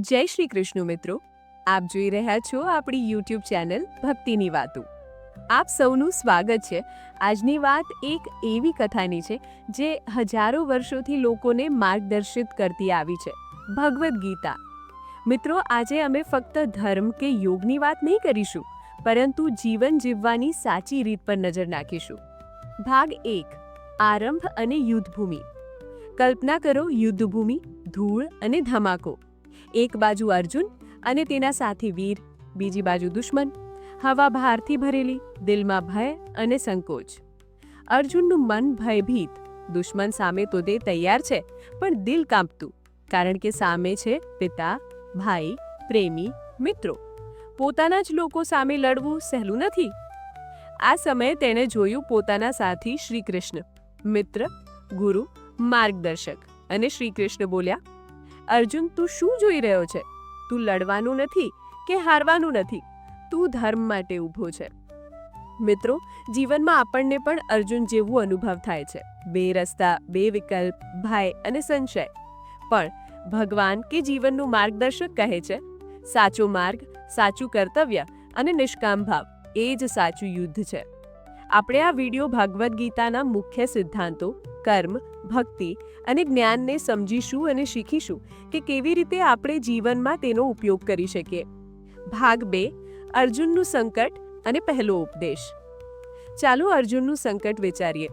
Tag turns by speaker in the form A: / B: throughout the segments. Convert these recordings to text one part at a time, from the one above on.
A: જય શ્રી કૃષ્ણ મિત્રો. આપ જોઈ રહ્યા છો આપણી યુટ્યુબ ચેનલ ભક્તિની વાતો. આપ સૌનું સ્વાગત છે. આજની વાત એક એવી કથાની છે જે હજારો વર્ષોથી લોકોને માર્ગદર્શિત કરતી આવી છે. ભગવદ્ ગીતા. મિત્રો, આજે અમે ફક્ત ધર્મ કે યોગની વાત નહીં કરીશું, પરંતુ જીવન જીવવાની સાચી રીત પર નજર નાખીશું. ભાગ એક. આરંભ અને યુદ્ધભૂમિ. કલ્પના કરો યુદ્ધભૂમિ, ધૂળ અને ધમાકો. એક બાજુ અર્જુન અને તેના સાથી વીર, બીજી બાજુ દુશ્મન. હવા બહારથી ભરેલી, દિલમાં ભય અને સંકોચ. અર્જુનનું મન ભયભીત. દુશ્મન સામે તો તે તૈયાર છે, પણ દિલ કાંપતું, કારણ કે સામે છે પિતા, ભાઈ, પ્રેમી, મિત્રો. પોતાના જ લોકો સામે લડવું સહેલું નથી. આ સમયે તેણે જોયું પોતાના સાથી શ્રી કૃષ્ણ મિત્ર, ગુરુ, માર્ગદર્શક અને શ્રી કૃષ્ણ બોલ્યા અર્જુન, તું શું જોઈ રહ્યો છે? તું લડવાનું નથી કે હારવાનું નથી? તું ધર્મ માટે ઊભો છે. મિત્રો, જીવનમાં આપણને પણ અર્જુન જેવું અનુભવ થાય છે. બે રસ્તા, બે વિકલ્પ, ભય અને સંશય. પણ ભગવાન કે જીવનનું માર્ગદર્શક કહે છે, સાચો માર્ગ, સાચું કર્તવ્ય અને નિષ્કામ ભાવ, એ જ સાચું યુદ્ધ છે. આપણે આ વિડિયો ભગવદ્ ગીતાના મુખ્ય સિદ્ધાંતો, કર્મ ભક્તિ અને જ્ઞાનને સમજીશું અને શીખીશું કે કેવી રીતે આપણે જીવનમાં તેનો ઉપયોગ કરી શકીએ. ભાગ બે, અર્જુનનું સંકટ અને પહેલો ઉપદેશ. ચાલો અર્જુનનું સંકટ વિચારીએ.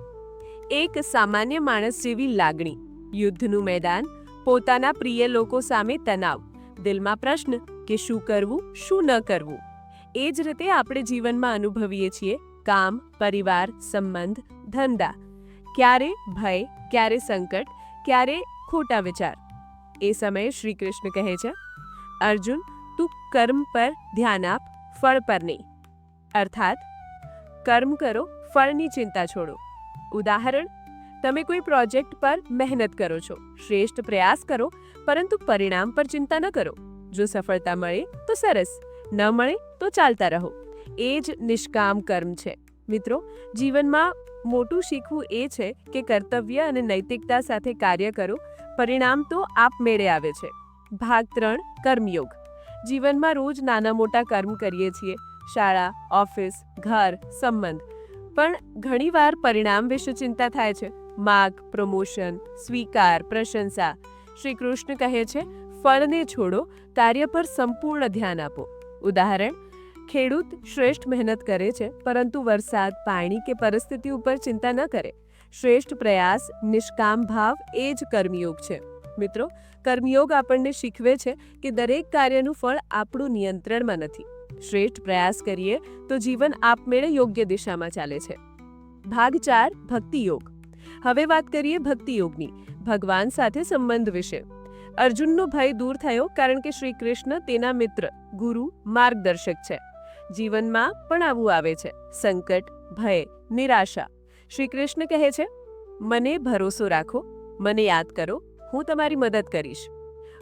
A: એક સામાન્ય માણસ જેવી લાગણી, યુદ્ધનું મેદાન, પોતાના પ્રિય લોકો સામે તણાવ, દિલમાં પ્રશ્ન કે શું કરવું, શું ન કરવું. એ જ રીતે આપણે જીવનમાં અનુભવીએ છીએ કામ, પરિવાર, સંબંધ, ધંધા ક્યારે ભય, ક્યારે સંકટ, ક્યારે ખોટા વિચાર. એ સમયે શ્રી કૃષ્ણ કહે છે, અર્જુન, તું કર્મ પર ધ્યાન આપ, ફળ પર નહીં. અર્થાત, કર્મ કરો, ફળની ચિંતા છોડો. ઉદાહરણ, તમે કોઈ પ્રોજેક્ટ પર મહેનત કરો છો, શ્રેષ્ઠ પ્રયાસ કરો, પરંતુ પરિણામ પર ચિંતા ન કરો. જો સફળતા મળે, તો સરસ, ન મળે, તો ચાલતા રહો. એ જ નિષ્કામ કર્મ છે. મિત્રો, જીવનમાં મોટું શીખવું એ છે કે કર્તવ્ય અને નૈતિકતા સાથે કાર્ય કરો. પરિણામ તો આપમેળે આવે છે. ભાગ ત્રણ, કર્મયોગ. જીવનમાં રોજ નાના મોટા કર્મ કરીએ છીએ. શાળા, ઓફિસ, ઘર, સંબંધ. પણ ઘણીવાર પરિણામ વિશે ચિંતા થાય છે. માગ, પ્રમોશન, સ્વીકાર, પ્રશંસા. શ્રી કૃષ્ણ કહે છે, ફળને છોડો, કાર્ય પર સંપૂર્ણ ધ્યાન આપો. ઉદાહરણ ખેડૂત શ્રેષ્ઠ મહેનત કરે છે, પરંતુ વરસાદ, પાણી કે પરિસ્થિતિ ઉપર ચિંતા ન કરે. શ્રેષ્ઠ પ્રયાસ, નિષ્કામ ભાવ એ જ કર્મયોગ છે. મિત્રો, કર્મયોગ આપણને શીખવે છે કે દરેક કાર્યનું ફળ આપણું નિયંત્રણમાં નથી. શ્રેષ્ઠ પ્રયાસ કરીએ તો જીવન આપમેળે યોગ્ય દિશામાં ચાલે છે. ભાગ ચાર ભક્તિ યોગ હવે વાત કરીએ ભક્તિયોગની, ભગવાન સાથે સંબંધ વિશે. અર્જુનનો ભય દૂર થયો કારણ કે શ્રી કૃષ્ણ તેના મિત્ર, ગુરુ, માર્ગદર્શક છે. જીવનમાં પણ આવું આવે છે. સંકટ, ભય, નિરાશા. શ્રી કૃષ્ણ કહે છે, મને ભરોસો રાખો, મને યાદ કરો, હું તમારી મદદ કરીશ.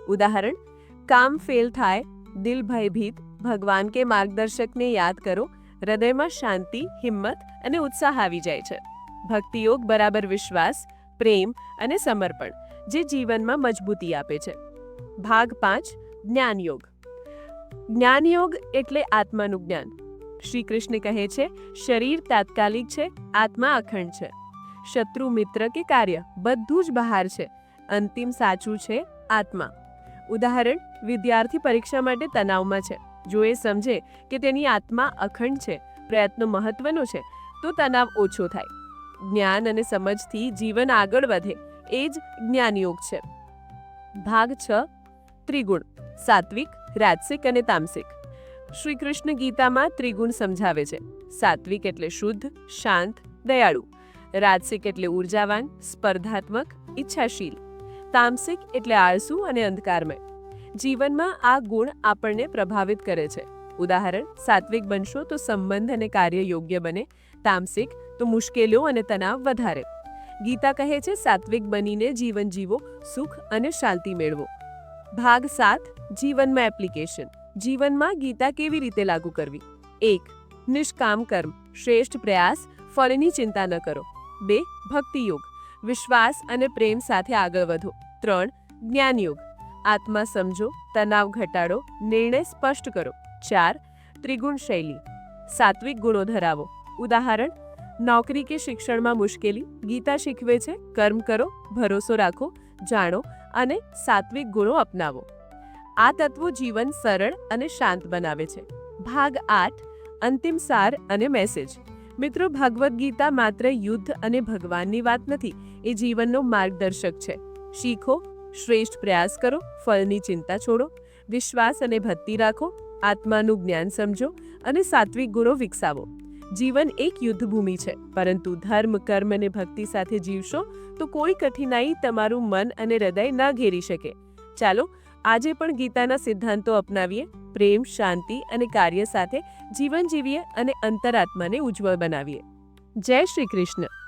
A: ઉદાહરણ, કામ ફેલ થાય, દિલ ભયભીત, ભગવાન કે માર્ગદર્શકને યાદ કરો, હૃદયમાં શાંતિ, હિંમત અને ઉત્સાહ આવી જાય છે. ભક્તિયોગ બરાબર વિશ્વાસ, પ્રેમ અને સમર્પણ, જે જીવનમાં મજબૂતી આપે છે. ભાગ પાંચ, જ્ઞાનયોગ. જ્ઞાનયોગ એટલે આત્માનું જ્ઞાન. શ્રી કૃષ્ણ કહે છે, શરીર તાત્કાલિક છે, આત્મા અખંડ છે. શત્રુ મિત્ર કે કાર્ય, બધું જ બહાર છે. અંતિમ સાચું છે, આત્મા. ઉદાહરણ, વિદ્યાર્થી પરીક્ષા માટે તણાવમાં છે. જો એ સમજે કે તેની આત્મા અખંડ છે, પ્રયત્નો મહત્વનો છે, તો તણાવ ઓછો થાય. જ્ઞાન અને સમજથી જીવન આગળ વધે. એ જ જ્ઞાનયોગ છે. ભાગ છ, ત્રિગુણ. સાત્વિક, રાજસિક અને તામસિક. શ્રી કૃષ્ણ ગીતામાં ત્રિગુણ સમજાવે છે. સાત્વિક એટલે શુદ્ધ, શાંત, દયાળુ. રાજસિક એટલે ઉર્જાવાન, સ્પર્ધાત્મક, ઈચ્છાશીલ. તામસિક એટલે આળસુ અને અંધકારમય. જીવનમાં આ ગુણ આપણને પ્રભાવિત કરે છે. ઉદાહરણ, સાત્વિક બનશો તો સંબંધ અને કાર્ય યોગ્ય બને, તામસિક તો મુશ્કેલીઓ અને તણાવ વધારે. ગીતા કહે છે, સાત્વિક બનીને જીવન જીવો, સુખ અને શાંતિ મેળવો. ભાગ સાત, જીવનમાં એપ્લિકેશન જીવનમાં ગીતા કેવી રીતે લાગુ કરવી? એક, નિષ્કામ કર્મ. શ્રેષ્ઠ પ્રયાસ, ફળની ચિંતા ન કરો. બે ભક્તિ યોગ વિશ્વાસ અને પ્રેમ સાથે આગળ વધો. ત્રણ જ્ઞાન યોગ આત્મા સમજો, તણાવ ઘટાડો, નિર્ણય સ્પષ્ટ કરો. ચાર, ત્રિગુણ શૈલી. સાત્વિક ગુણો ધરાવો. ઉદાહરણ, નોકરી કે શિક્ષણમાં મુશ્કેલી, ગીતા શીખવે છે, કર્મ કરો, ભરોસો રાખો, જાણો અને સાત્વિક ગુણો અપનાવો. આ તત્વો જીવન સરળ અને શાંત બનાવે છે. ભાગ આઠ, અંતિમ સાર અને મેસેજ મિત્રો, ભગવદ્ ગીતા માત્ર યુદ્ધ અને ભગવાનની વાત નથી, એ જીવનનો માર્ગદર્શક છે. શીખો, શ્રેષ્ઠ પ્રયાસ કરો, ફળની ચિંતા છોડો, વિશ્વાસ અને ભક્તિ રાખો, આત્માનું જ્ઞાન સમજો અને સાત્વિક ગુણો વિકસાવો. જીવન એક યુદ્ધભૂમિ છે. પરંતુ ધર્મ, કર્મ અને ભક્તિ સાથે જીવશો તો કોઈ કઠિનાઈ તમારું મન અને હૃદય ન ઘેરી શકે. ચાલો, આજે પણ ગીતાના સિદ્ધાંતો અપનાવીએ. પ્રેમ, શાંતિ અને કાર્ય સાથે જીવન જીવીએ અને અંતરાત્માને ઉજ્જવળ બનાવીએ. જય શ્રી કૃષ્ણ.